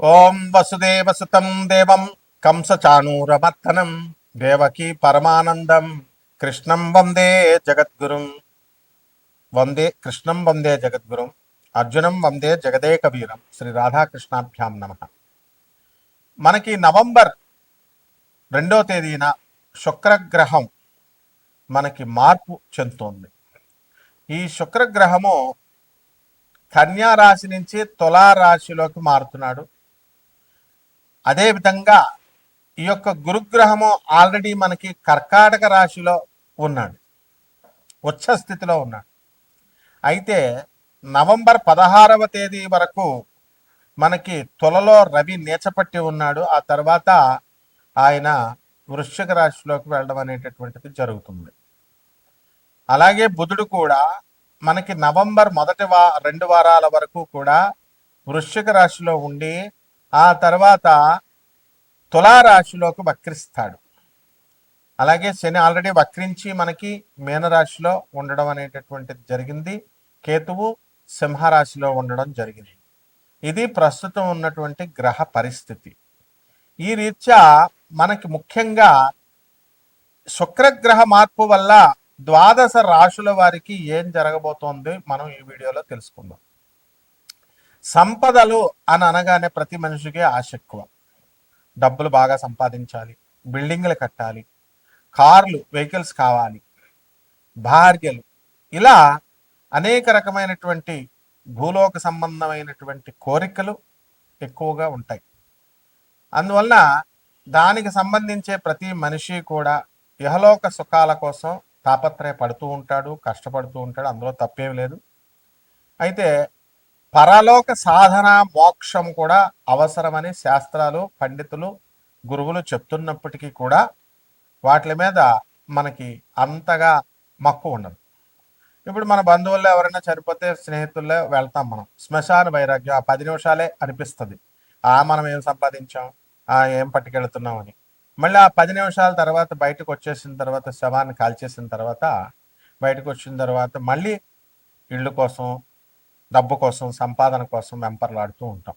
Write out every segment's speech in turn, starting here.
ఓం వసుదేవసుతం దేవం కంసచాణూరమర్దనం దేవకీ పరమానందం. కృష్ణం వందే జగద్గురుం. వందే కృష్ణం వందే జగద్గురుం. అర్జునం వందే జగదేక వీరం శ్రీ రాధాకృష్ణాభ్యాం నమ. మనకి నవంబర్ రెండో తేదీన శుక్రగ్రహం మనకి మార్పు చెందుతోంది. ఈ శుక్రగ్రహము కన్యా రాశి నుంచి తులారాశిలోకి మారుతున్నాడు. అదేవిధంగా ఈ యొక్క గురుగ్రహము ఆల్రెడీ మనకి కర్కాటక రాశిలో ఉన్నాడు. ఉచ్చ స్థితిలో ఉన్నాడు. అయితే నవంబర్ పదహారవ తేదీ వరకు మనకి తులలో రవి నేచపట్టి ఉన్నాడు. ఆ తర్వాత ఆయన వృశ్చిక రాశిలోకి వెళ్ళడం అనేటటువంటిది జరుగుతుంది. అలాగే బుధుడు కూడా మనకి నవంబర్ మొదటి వా రెండు వారాల వరకు కూడా వృశ్చిక రాశిలో ఉండి ఆ తర్వాత తులారాశిలోకి వక్రిస్తాడు. అలాగే శని ఆల్రెడీ వక్రించి మనకి మీనరాశిలో ఉండడం అనేటటువంటిది జరిగింది. కేతువు సింహరాశిలో ఉండడం జరిగింది. ఇది ప్రస్తుతం ఉన్నటువంటి గ్రహ పరిస్థితి. ఈ రీత్యా మనకి ముఖ్యంగా శుక్రగ్రహ మార్పు వల్ల ద్వాదశ రాశుల వారికి ఏం జరగబోతోంది మనం ఈ వీడియోలో తెలుసుకుందాం. సంపదలు అని అనగానే ప్రతి మనిషికి ఆశ ఎక్కువ డబ్బులు బాగా సంపాదించాలి బిల్డింగ్లు కట్టాలి కార్లు వెహికల్స్ కావాలి భార్యలు. ఇలా అనేక రకమైనటువంటి భూలోక సంబంధమైనటువంటి కోరికలు ఎక్కువగా ఉంటాయి. అందువల్ల దానికి సంబంధించే ప్రతి మనిషి కూడా ఇహలోక సుఖాల కోసం తాపత్రయపడుతూ ఉంటాడు కష్టపడుతూ ఉంటాడు అందులో తప్పేమి లేదు. అయితే పరలోక సాధన మోక్షం కూడా అవసరమని శాస్త్రాలు పండితులు గురువులు చెప్తున్నప్పటికీ కూడా వాటి మీద మనకి అంతగా మక్కువ ఉండదు. ఇప్పుడు మన బంధువుల్లో ఎవరైనా చనిపోతే స్నేహితుల్లో వెళ్తాం మనం. శ్మశాన వైరాగ్యం ఆ పది నిమిషాలే అనిపిస్తుంది. ఆ మనం ఏం సంపాదించాం? ఆ ఏం పట్టుకెళ్తున్నాం అని. మళ్ళీ ఆ పది నిమిషాల తర్వాత బయటకు వచ్చేసిన తర్వాత శవాన్ని కాల్చేసిన తర్వాత బయటకు వచ్చిన తర్వాత మళ్ళీ ఇళ్ళు కోసం డబ్బు కోసం సంపాదన కోసం వెంపర్లాడుతూ ఉంటాం.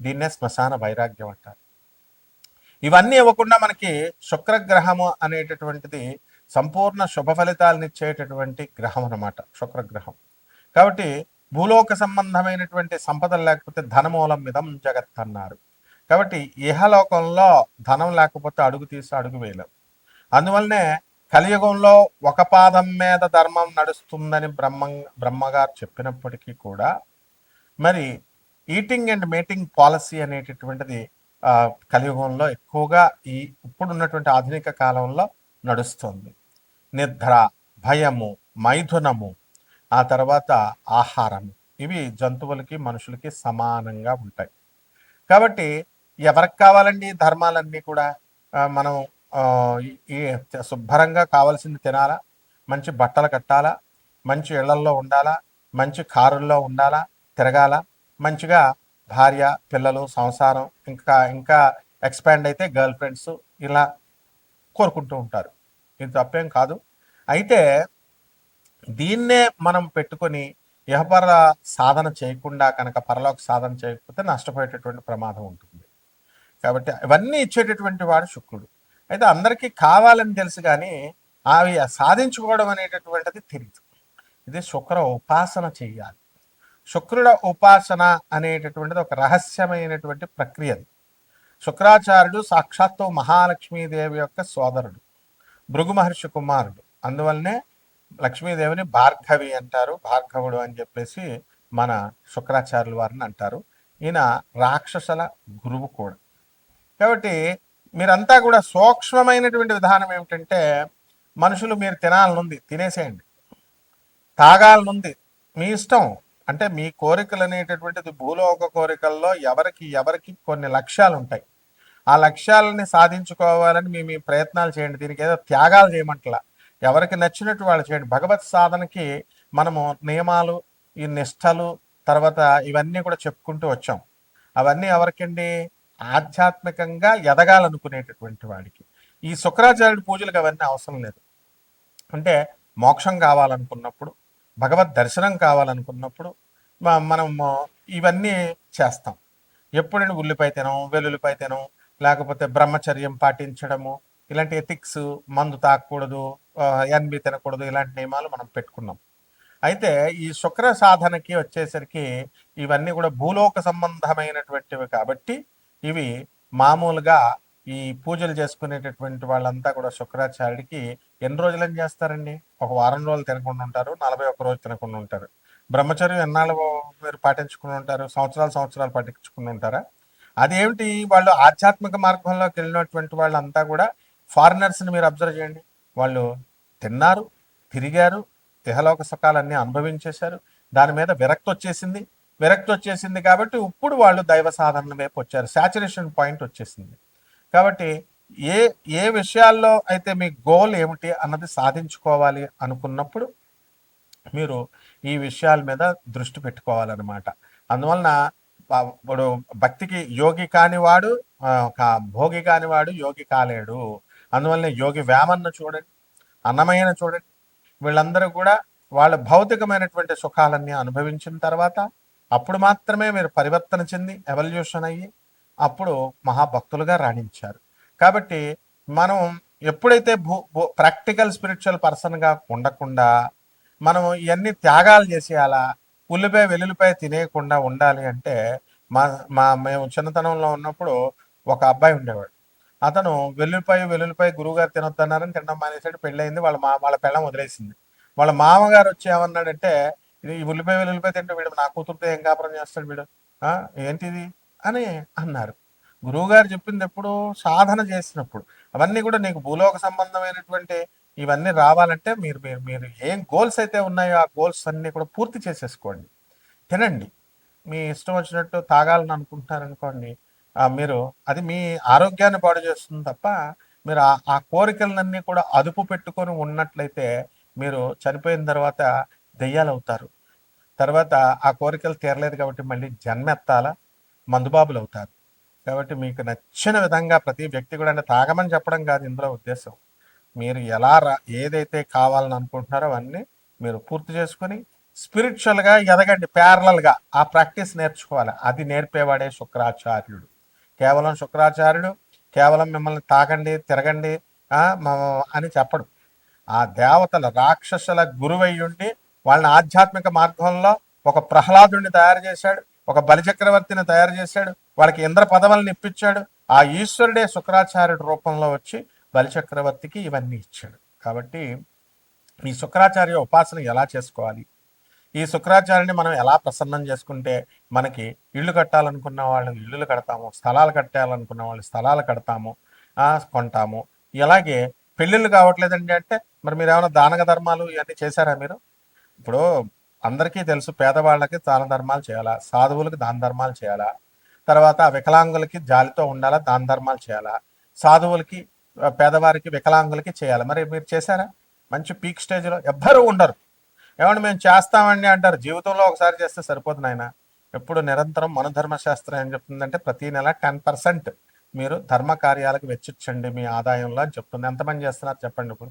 దీన్నే శ్మశాన వైరాగ్యం అంటారు. ఇవన్నీ ఇవ్వకుండా మనకి శుక్రగ్రహము అనేటటువంటిది సంపూర్ణ శుభ ఫలితాలను ఇచ్చేటటువంటి గ్రహం అన్నమాట శుక్రగ్రహం. కాబట్టి భూలోక సంబంధమైనటువంటి సంపదలు లేకపోతే ధనమూలం మిదం జగత్ అన్నారు. కాబట్టి ఇహలోకంలో ధనం లేకపోతే అడుగు తీసి అడుగు వేయలేం. అందువల్లనే కలియుగంలో ఒక పాదం మీద ధర్మం నడుస్తుందని బ్రహ్మ బ్రహ్మగారు చెప్పినప్పటికీ కూడా మరి ఈటింగ్ అండ్ మేటింగ్ పాలసీ అనేటటువంటిది కలియుగంలో ఎక్కువగా ఈ ఇప్పుడున్నటువంటి ఆధునిక కాలంలో నడుస్తుంది. నిద్ర భయము మైథునము ఆ తర్వాత ఆహారము. ఇవి జంతువులకి మనుషులకి సమానంగా ఉంటాయి. కాబట్టి ఎవరికి కావాలండి ధర్మాలన్నీ కూడా? మనం శుభ్రంగా కావాల్సింది తినాలా మంచి బట్టలు కట్టాలా మంచి ఇళ్ళల్లో ఉండాలా మంచి కారుల్లో ఉండాలా తిరగాల మంచిగా భార్య పిల్లలు సంసారం ఇంకా ఇంకా ఎక్స్పాండ్ అయితే గర్ల్ ఫ్రెండ్స్ ఇలా కోరుకుంటూ ఉంటారు. ఇది తప్పేం కాదు. అయితే దీన్నే మనం పెట్టుకొని వ్యాపార సాధన చేయకుండా కనుక పరలోక సాధన చేయకపోతే నష్టపోయేటటువంటి ప్రమాదం ఉంటుంది. కాబట్టి ఇవన్నీ ఇచ్చేటటువంటి వాడు శుక్రుడు. అయితే అందరికీ కావాలని తెలుసు కానీ అవి సాధించుకోవడం అనేటటువంటిది తెలియదు ఇది శుక్ర ఉపాసన చేయాలి శుక్రుడ ఉపాసన అనేటటువంటిది ఒక రహస్యమైనటువంటి ప్రక్రియ శుక్రాచార్యుడు సాక్షాత్తు మహాలక్ష్మీదేవి యొక్క సోదరుడు భృగు మహర్షి కుమారుడు. అందువల్లనే లక్ష్మీదేవిని భార్గవి అంటారు భార్గవుడు అని చెప్పేసి మన శుక్రాచార్యుల వారిని అంటారు. ఈయన రాక్షసుల గురువు కూడా. కాబట్టి మీరంతా కూడా సూక్ష్మమైనటువంటి విధానం ఏమిటంటే మనుషులు మీరు తినాలనుంది తినేసేయండి. తాగాలనుంది మీ ఇష్టం. అంటే మీ కోరికలు అనేటటువంటిది భూలోక కోరికల్లో ఎవరికి ఎవరికి కొన్ని లక్ష్యాలు ఉంటాయి ఆ లక్ష్యాలని సాధించుకోవాలని మీ మీ ప్రయత్నాలు చేయండి. దీనికి ఏదో త్యాగాలు చేయమంటలా. ఎవరికి నచ్చినట్టు వాళ్ళు చేయండి. భగవత్ సాధనకి మనము నియమాలు ఈ నిష్టలు తర్వాత ఇవన్నీ కూడా చెప్పుకుంటూ వచ్చాం. అవన్నీ ఎవరికండి? ఆధ్యాత్మికంగా ఎదగాలనుకునేటటువంటి వాడికి. ఈ శుక్రాచార్యుడి పూజలకు అవన్నీ అవసరం లేదు. అంటే మోక్షం కావాలనుకున్నప్పుడు భగవద్ దర్శనం కావాలనుకున్నప్పుడు మనం ఇవన్నీ చేస్తాం. ఎప్పుడైనా ఉల్లిపాయ తినం వెల్లుల్లిపాయ తినం లేకపోతే బ్రహ్మచర్యం పాటించడము ఇలాంటి ఎథిక్స్ మందు తాకూడదు ఎన్బి తినకూడదు ఇలాంటి నియమాలు మనం పెట్టుకున్నాం. అయితే ఈ శుక్ర సాధనకి వచ్చేసరికి ఇవన్నీ కూడా భూలోక సంబంధమైనటువంటివి కాబట్టి ఇవి మామూలుగా ఈ పూజలు చేసుకునేటటువంటి వాళ్ళంతా కూడా శుక్రాచార్యుడికి ఎన్ని రోజులని చేస్తారండి? ఒక వారం రోజులు తినకుండా ఉంటారు నలభై ఒక్క రోజు తినకుండా ఉంటారు. బ్రహ్మచర్యం ఎన్నాళ్ళు మీరు పాటించుకుని ఉంటారు? సంవత్సరాలు సంవత్సరాలు పాటించుకుని ఉంటారా? అదేమిటి వాళ్ళు ఆధ్యాత్మిక మార్గంలోకి వెళ్ళినటువంటి వాళ్ళంతా కూడా ఫారినర్స్ని మీరు అబ్జర్వ్ చేయండి. వాళ్ళు తిన్నారు తిరిగారు ఇహలోక సుఖాలన్నీ అనుభవించేశారు. దాని మీద విరక్తి వచ్చేసింది. విరక్తి వచ్చేసింది కాబట్టి ఇప్పుడు వాళ్ళు దైవ సాధన వైపు వచ్చారు. సాచురేషన్ పాయింట్ వచ్చేసింది. కాబట్టి ఏ ఏ విషయాల్లో అయితే మీ గోల్ ఏమిటి అన్నది సాధించుకోవాలి అనుకున్నప్పుడు మీరు ఈ విషయాల మీద దృష్టి పెట్టుకోవాలన్నమాట. అందువలన ఇప్పుడు భక్తికి యోగి కానివాడు భోగి కానివాడు యోగి కాలేడు. అందువలన యోగి వేమన్న చూడండి అన్నమయ్యను చూడండి. వీళ్ళందరూ కూడా వాళ్ళ భౌతికమైనటువంటి సుఖాలన్నీ అనుభవించిన తర్వాత అప్పుడు మాత్రమే మీరు పరివర్తన చెంది ఎవల్యూషన్ అయ్యి అప్పుడు మహాభక్తులుగా రాణించారు. కాబట్టి మనం ఎప్పుడైతే భూ ప్రాక్టికల్ స్పిరిచువల్ పర్సన్గా ఉండకుండా మనం ఇవన్నీ త్యాగాలు చేసేయాలా ఉల్లిపాయ వెల్లుల్లిపాయ తినేయకుండా ఉండాలి అంటే మా మా మేము చిన్నతనంలో ఉన్నప్పుడు ఒక అబ్బాయి ఉండేవాడు. అతను వెల్లుల్లిపాయ వెల్లుల్లిపాయ గురువుగారు తినొద్దన్నారని తినడం మానేసాడు పెళ్ళయింది వాళ్ళ మా వాళ్ళ పెళ్ళం వదిలేసింది. వాళ్ళ మామగారు వచ్చి ఏమన్నాడంటే ఈ ఉల్లిపాయ వెల్లుల్లిపాయ తింటే వీడు నా కూతురుతో ఏం కాపురం చేస్తాడు వీడు? ఏంటిది? అని అన్నారు. గురువుగారు చెప్పింది ఎప్పుడు సాధన చేసినప్పుడు. అవన్నీ కూడా నీకు భూలోక సంబంధమైనటువంటి ఇవన్నీ రావాలంటే మీరు మీరు మీరు ఏం గోల్స్ అయితే ఉన్నాయో ఆ గోల్స్ అన్నీ కూడా పూర్తి చేసేసుకోండి. తినండి. మీ ఇష్టం వచ్చినట్టు తాగాలని అనుకుంటున్నారనుకోండి మీరు అది మీ ఆరోగ్యాన్ని పాడు చేస్తుంది తప్ప మీరు ఆ ఆ కోరికలన్నీ కూడా అదుపు పెట్టుకొని ఉన్నట్లయితే మీరు చనిపోయిన తర్వాత దెయ్యాలు అవుతారు తర్వాత ఆ కోరికలు తీరలేదు కాబట్టి మళ్ళీ జన్మెత్తాల మందుబాబులు అవుతారు కాబట్టి మీకు నచ్చిన విధంగా ప్రతి వ్యక్తి కూడా అంటే తాగమని చెప్పడం కాదు ఇందులో ఉద్దేశం. మీరు ఎలా రా ఏదైతే కావాలని అనుకుంటున్నారో అవన్నీ మీరు పూర్తి చేసుకొని స్పిరిచువల్గా ఎదగండి ప్యారలల్గా. ఆ ప్రాక్టీస్ నేర్చుకోవాలి. అది నేర్పేవాడే శుక్రాచార్యుడు. కేవలం శుక్రాచార్యుడు కేవలం మిమ్మల్ని తాగండి తిరగండి మ- అని చెప్పడు. ఆ దేవతల రాక్షసుల గురువయ్యుండి వాళ్ళని ఆధ్యాత్మిక మార్గంలో ఒక ప్రహ్లాదుడిని తయారు చేశాడు ఒక బలిచక్రవర్తిని తయారు చేశాడు వాళ్ళకి ఇంద్ర పదవులను ఇప్పించాడు ఆ ఈశ్వరుడే శుక్రాచార్యుడి రూపంలో వచ్చి బలిచక్రవర్తికి ఇవన్నీ ఇచ్చాడు. కాబట్టి ఈ శుక్రాచార్య ఉపాసన ఎలా చేసుకోవాలి? ఈ శుక్రాచార్యుని మనం ఎలా ప్రసన్నం చేసుకుంటే మనకి ఇల్లు కట్టాలనుకున్న వాళ్ళు ఇల్లులు కడతాము స్థలాలు కట్టాలనుకున్న వాళ్ళు స్థలాలు కడతాము కొంటాము. ఇలాగే పెళ్ళిళ్ళు కావట్లేదండి అంటే మరి మీరు ఏమైనా దానక ధర్మాలు ఇవన్నీ చేశారా మీరు? ఇప్పుడు అందరికీ తెలుసు పేదవాళ్ళకి దాన ధర్మాలు చేయాలా సాధువులకు దాన ధర్మాలు చేయాలా తర్వాత వికలాంగులకి జాలితో ఉండాలా దాన ధర్మాలు చేయాలా సాధువులకి పేదవారికి వికలాంగులకి చేయాలి? మరి మీరు చేశారా? మంచి పీక్ స్టేజ్లో ఎవ్వరూ ఉండరు. ఏమంటే మేము చేస్తామండి అంటారు. జీవితంలో ఒకసారి చేస్తే సరిపోతుంది ఆయన ఎప్పుడు నిరంతరం మన ధర్మశాస్త్రం ఏం చెప్తుందంటే ప్రతి నెల టెన్ పర్సెంట్ మీరు ధర్మ కార్యాలకు వెచ్చించండి మీ ఆదాయంలో అని చెప్తుంది. ఎంతమంది చేస్తున్నారు చెప్పండి ఇప్పుడు.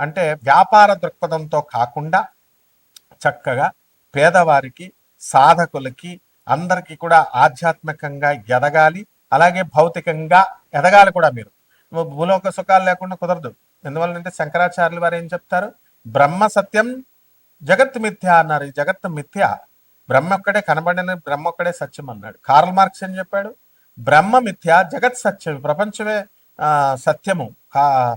అంటే వ్యాపార దృక్పథంతో కాకుండా చక్కగా పేదవారికి సాధకులకి అందరికీ కూడా ఆధ్యాత్మికంగా ఎదగాలి అలాగే భౌతికంగా ఎదగాలి కూడా మీరు. భూలోక సుఖాలు లేకుండా కుదరదు. ఎందువల్లంటే శంకరాచార్యులు వారు ఏం చెప్తారు? బ్రహ్మ సత్యం జగత్ మిథ్య అన్నారు. ఈ జగత్ మిథ్య. బ్రహ్మ ఒక్కడే కనబడిన బ్రహ్మ ఒక్కడే సత్యం అన్నాడు. కార్ల్ మార్క్స్ ఏం చెప్పాడు? బ్రహ్మ మిథ్య జగత్ సత్యం. ప్రపంచమే సత్యము. కా-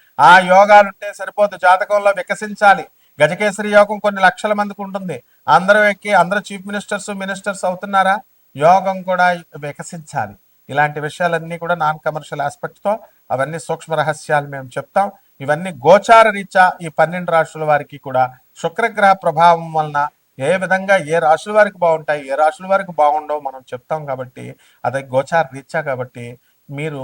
ఆ యోగాలు ఉంటే సరిపోదు. జాతకంలో వికసించాలి. గజకేసరి యోగం కొన్ని లక్షల మందికి ఉంటుంది. అందరూ ఎక్కి అందరూ చీఫ్ మినిస్టర్స్ మినిస్టర్స్ అవుతున్నారా? యోగం కూడా వికసించాలి. ఇలాంటి విషయాలన్నీ కూడా నాన్ కమర్షియల్ ఆస్పెక్ట్తో అవన్నీ సూక్ష్మ రహస్యాలు మేము చెప్తాం. ఇవన్నీ గోచార రీత్యా ఈ పన్నెండు రాష్ట్రాల వారికి కూడా శుక్రగ్రహ ప్రభావం వలన ఏ విధంగా ఏ రాశుల వారికి బాగుంటాయి ఏ రాశుల వారికి బాగుండవు మనం చెప్తాం కాబట్టి అది గోచార రీత్యా కాబట్టి మీరు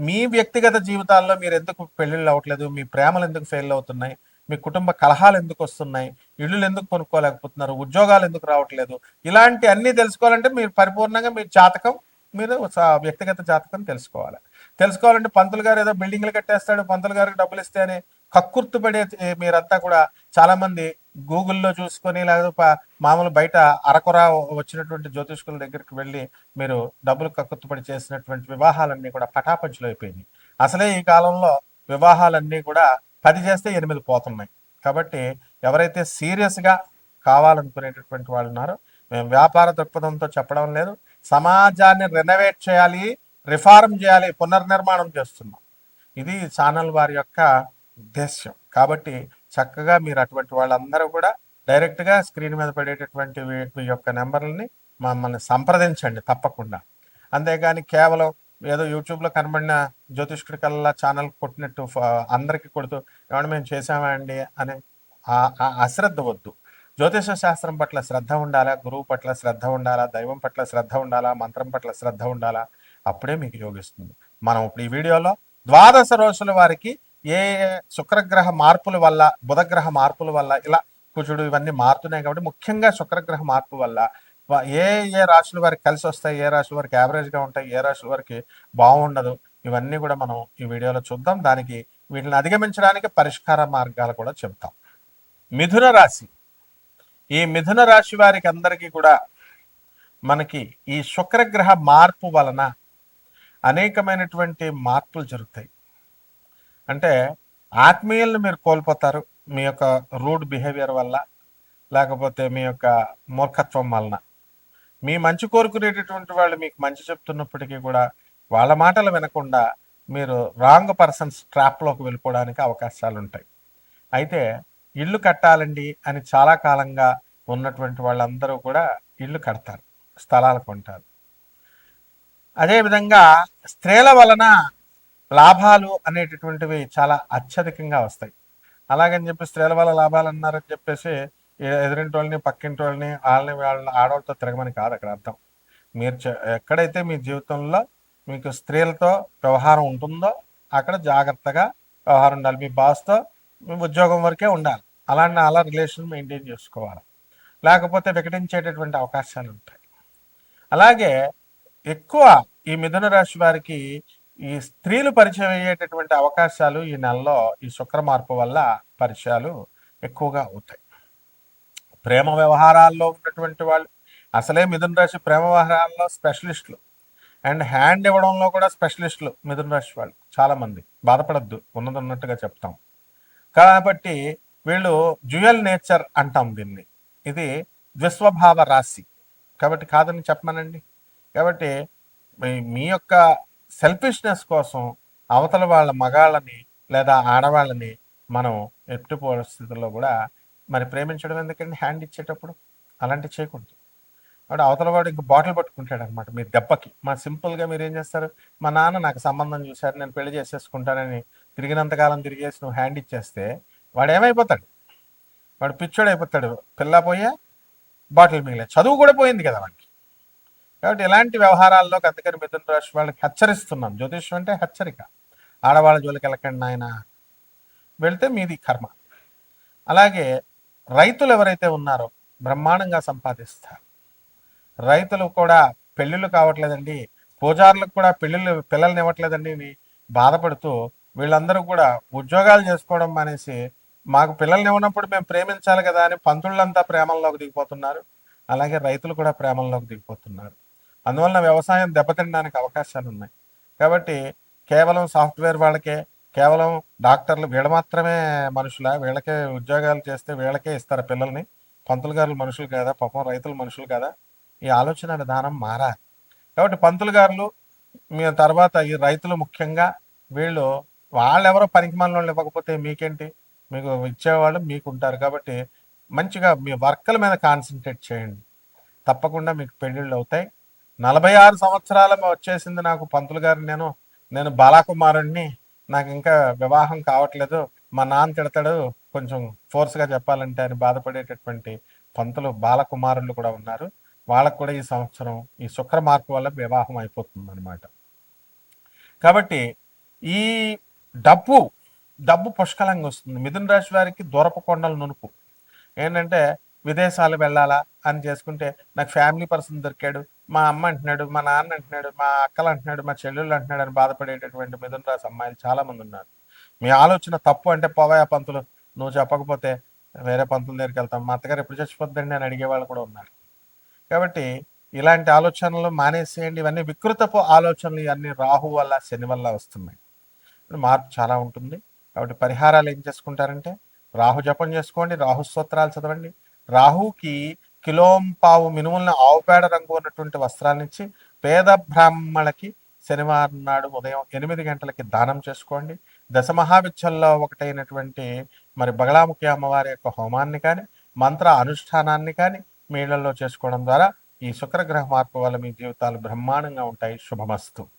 మీ వ్యక్తిగత జీవితాల్లో మీరు ఎందుకు పెళ్ళిళ్ళు అవ్వట్లేదు? మీ ప్రేమలు ఎందుకు ఫెయిల్ అవుతున్నాయి? మీ కుటుంబ కలహాలు ఎందుకు వస్తున్నాయి? ఇళ్ళు ఎందుకు కొనుక్కోలేకపోతున్నారు? ఉద్యోగాలు ఎందుకు రావట్లేదు? ఇలాంటి అన్ని తెలుసుకోవాలంటే మీరు పరిపూర్ణంగా మీ జాతకం మీరు స- వ్యక్తిగత జాతకం తెలుసుకోవాలి. తెలుసుకోవాలంటే పంతులు గారు ఏదో బిల్డింగ్లు కట్టేస్తాడు పంతులు గారికి డబ్బులు ఇస్తే అని కక్కుర్తు పడే మీరంతా కూడా చాలామంది గూగుల్లో చూసుకొని లేకపోతే మామూలు బయట అరకొర వచ్చినటువంటి జ్యోతిష్కుల దగ్గరికి వెళ్ళి మీరు డబ్బులు కక్కుర్తుపడి చేసినటువంటి వివాహాలన్నీ కూడా పటాపంచులు అయిపోయింది అసలే ఈ కాలంలో వివాహాలన్నీ కూడా పది చేస్తే ఎనిమిది పోతున్నాయి. కాబట్టి ఎవరైతే సీరియస్గా కావాలనుకునేటటువంటి వాళ్ళు ఉన్నారో మేము వ్యాపార దృక్పథంతో చెప్పడం లేదు. సమాజాన్ని రెనోవేట్ చేయాలి రిఫార్మ్ చేయాలి పునర్నిర్మాణం చేస్తున్నాం. ఇది ఛానల్ వారి యొక్క ఉద్దేశ్యం. కాబట్టి చక్కగా మీరు అటువంటి వాళ్ళందరూ కూడా డైరెక్ట్గా స్క్రీన్ మీద పడేటటువంటి మీ యొక్క నెంబర్లని మమ్మల్ని సంప్రదించండి తప్పకుండా. అంతేగాని కేవలం ఏదో యూట్యూబ్లో కనబడిన జ్యోతిష్కుడి కల్లా ఛానల్ కొట్టినట్టు అందరికి అందరికీ కొడుతూ ఏమన్నా మేము చేసామా అండి అని అశ్రద్ధ వద్దు. జ్యోతిష శాస్త్రం పట్ల శ్రద్ధ ఉండాలా? గురువు పట్ల శ్రద్ధ ఉండాలా? దైవం పట్ల శ్రద్ధ ఉండాలా? మంత్రం పట్ల శ్రద్ధ ఉండాలా? అప్పుడే మీకు యోగిస్తుంది. మనం ఇప్పుడు ఈ వీడియోలో ద్వాదశ రోజుల వారికి ఏ శుక్రగ్రహ మార్పుల వల్ల బుధగ్రహ మార్పుల వల్ల ఇలా కుజుడు ఇవన్నీ మారుతున్నాయి కాబట్టి ముఖ్యంగా శుక్రగ్రహ మార్పు వల్ల ఏ ఏ రాశుల వారికి కలిసి వస్తాయి ఏ రాశుల వారికి యావరేజ్గా ఉంటాయి ఏ రాశుల వారికి బాగుండదు ఇవన్నీ కూడా మనం ఈ వీడియోలో చూద్దాం. దానికి వీటిని అధిగమించడానికి పరిష్కార మార్గాలు కూడా చెప్తాం మిథున రాశి. ఈ మిథున రాశి వారికి అందరికీ కూడా మనకి ఈ శుక్రగ్రహ మార్పు వలన అనేకమైనటువంటి మార్పులు జరుగుతాయి. అంటే ఆత్మీయులను మీరు కోల్పోతారు మీ యొక్క రూడ్ బిహేవియర్ వల్ల లేకపోతే మీ యొక్క మూర్ఖత్వం వలన. మీ మంచి కోరుకునేటటువంటి వాళ్ళు మీకు మంచి చెప్తున్నప్పటికీ కూడా వాళ్ళ మాటలు వినకుండా మీరు రాంగ్ పర్సన్స్ ట్రాప్లోకి వెళ్ళిపోవడానికి అవకాశాలు ఉంటాయి అయితే ఇల్లు కట్టాలండి అని చాలా కాలంగా ఉన్నటువంటి వాళ్ళందరూ కూడా ఇల్లు కడతారు స్థలాలు కొంటారు. అదేవిధంగా స్త్రీల వలన లాభాలు అనేటటువంటివి చాలా అత్యధికంగా వస్తాయి. అలాగని చెప్పి స్త్రీల వల్ల లాభాలు అన్నారని చెప్పేసి ఎ- ఎదురింటి వాళ్ళని పక్కింటి వాళ్ళని వాళ్ళని వాళ్ళని ఆడవాళ్ళతో తిరగమని కాదు అక్కడ అర్థం. మీరు ఎక్కడైతే మీ జీవితంలో మీకు స్త్రీలతో వ్యవహారం ఉంటుందో అక్కడ జాగ్రత్తగా వ్యవహారం ఉండాలి. మీ బాస్తో మీ ఉద్యోగం వరకే ఉండాలి. అలాంటి అలా రిలేషన్ మెయింటైన్ చేసుకోవాలి. లేకపోతే వికటించేటటువంటి అవకాశాలు ఉంటాయి. అలాగే ఎక్కువ ఈ మిథున రాశి వారికి ఈ స్త్రీలు పరిచయం అయ్యేటటువంటి అవకాశాలు ఈ నెలలో ఈ శుక్ర మార్పు వల్ల పరిచయాలు ఎక్కువగా అవుతాయి. ప్రేమ వ్యవహారాల్లో ఉన్నటువంటి వాళ్ళు అసలే మిథున రాశి ప్రేమ వ్యవహారాల్లో స్పెషలిస్టులు. అండ్ హ్యాండ్ ఇవ్వడంలో కూడా స్పెషలిస్టులు మిథున రాశి వాళ్ళు చాలామంది. బాధపడద్దు ఉన్నది ఉన్నట్టుగా చెప్తాం. కాబట్టి వీళ్ళు జ్యుయల్ నేచర్ అంటాం దీన్ని. ఇది ద్విస్వభావ రాశి. కాబట్టి కాదని చెప్పమనండి. కాబట్టి మీ- మీ యొక్క సెల్ఫిష్నెస్ కోసం అవతల వాళ్ళ మగాళ్ళని లేదా ఆడవాళ్ళని మనం ఎట్టి పరిస్థితుల్లో కూడా మరి ప్రేమించడం ఎందుకండి? హ్యాండ్ ఇచ్చేటప్పుడు అలాంటి చేయకూడదు. వాడు అవతల వాడు ఇంక బాటిల్ పట్టుకుంటాడు అనమాట మీ దెబ్బకి. మా సింపుల్గా మీరు ఏం చేస్తారు? మా నాన్న నాకు సంబంధం చూశారు నేను పెళ్ళి చేసేసుకుంటానని తిరిగినంతకాలం తిరిగేసి నువ్వు హ్యాండ్ ఇచ్చేస్తే వాడు ఏమైపోతాడు? వాడు పిచ్చోడు అయిపోతాడు పిల్ల పోయే బాటిల్ మిగిలే. చదువు కూడా పోయింది కదా వాడికి కాబట్టి ఇలాంటి వ్యవహారాల్లో అందుకని మిథున రాశి వాళ్ళకి హెచ్చరిస్తున్నాం జ్యోతిష్యం అంటే హెచ్చరిక. ఆడవాళ్ళ జోలికి వెళ్ళకండి నాయన. వెళ్తే మీది కర్మ. అలాగే రైతులు ఎవరైతే ఉన్నారో బ్రహ్మాండంగా సంపాదిస్తారు. రైతులు కూడా పెళ్ళిళ్ళు కావట్లేదండి. పూజారులకు కూడా పెళ్ళిళ్ళు పిల్లల్ని ఇవ్వట్లేదండి బాధపడుతూ వీళ్ళందరూ కూడా ఉద్యోగాలు చేసుకోవడం మానేసి మాకు పిల్లల్ని ఇవ్వనప్పుడు మేము ప్రేమించాలి కదా అని పంతుళ్ళంతా ప్రేమల్లోకి దిగిపోతున్నారు. అలాగే రైతులు కూడా ప్రేమల్లోకి దిగిపోతున్నారు. అందువలన వ్యవసాయం దెబ్బతినడానికి అవకాశాలు ఉన్నాయి కాబట్టి కేవలం సాఫ్ట్వేర్ వాళ్ళకే కేవలం డాక్టర్లు వీళ్ళు మాత్రమే మనుషుల వీళ్ళకే ఉద్యోగాలు చేస్తే వీళ్ళకే ఇస్తారు పిల్లల్ని. పంతులు గారులు మనుషులు కదా? పాపం రైతులు మనుషులు కదా? ఈ ఆలోచన విధానం మారాలి. కాబట్టి పంతులు గారులు మీ తర్వాత ఈ రైతులు ముఖ్యంగా వీళ్ళు వాళ్ళెవరో పనికి మనలో ఇవ్వకపోతే మీకేంటి? మీకు ఇచ్చేవాళ్ళు మీకు ఉంటారు కాబట్టి మంచిగా మీ వర్కల మీద కాన్సన్ట్రేట్ చేయండి. తప్పకుండా మీకు పెళ్ళిళ్ళు అవుతాయి. నలభై ఆరు సంవత్సరాల వచ్చేసింది నాకు పంతులు గారు. నేను నేను బాలాకుమారుణ్ణి. నాకు ఇంకా వివాహం కావట్లేదు. మా నాన్న తిడతాడు కొంచెం ఫోర్స్గా చెప్పాలంటే అని బాధపడేటటువంటి పంతులు బాలకుమారులు కూడా ఉన్నారు. వాళ్ళకు కూడా ఈ సంవత్సరం ఈ శుక్ర మార్పు వల్ల వివాహం అయిపోతుంది అనమాట కాబట్టి ఈ డబ్బు డబ్బు పుష్కలంగా వస్తుంది. మిథున రాశి వారికి దూరపకొండల నునుపు. ఏంటంటే విదేశాలు వెళ్ళాలా అని చేసుకుంటే నాకు ఫ్యామిలీ పర్సన్ దొరికాడు. మా అమ్మ అంటున్నాడు మా నాన్న అంటున్నాడు మా అక్కలు అంటున్నాడు మా చెల్లెళ్ళు అంటున్నాడు అని బాధపడేటటువంటి మిథున రాశి అమ్మాయిలు చాలా మంది ఉన్నారు. మీ ఆలోచన తప్పు అంటే పోవాయా పంతులు? నువ్వు చెప్పకపోతే వేరే పంతుల దగ్గరికి వెళ్తాం. మా అత్తగారు ఎప్పుడు చచ్చిపోద్దండి అని అడిగే వాళ్ళు కూడా ఉన్నారు. కాబట్టి ఇలాంటి ఆలోచనలు మానేసేయండి. ఇవన్నీ వికృతపు ఆలోచనలు. ఇవన్నీ రాహు వల్ల శని వల్ల వస్తున్నాయి. మార్పు చాలా ఉంటుంది. కాబట్టి పరిహారాలు ఏం చేసుకుంటారంటే రాహు జపం చేసుకోండి రాహు స్తోత్రాలు చదవండి. రాహుకి కిలోంపావు మినుములను ఆవుపేడ రంగు ఉన్నటువంటి వస్త్రాలనిచ్చి పేద బ్రాహ్మణులకి శనివారం నాడు ఉదయం ఎనిమిది గంటలకి దానం చేసుకోండి. దశమహావిద్యల్లో ఒకటైనటువంటి మరి బగలాముఖి అమ్మవారి యొక్క హోమాన్ని కానీ మంత్ర అనుష్ఠానాన్ని కానీ మీ చేసుకోవడం ద్వారా ఈ శుక్రగ్రహ మార్పు వల్ల మీ జీవితాలు బ్రహ్మాండంగా ఉంటాయి. శుభమస్తు.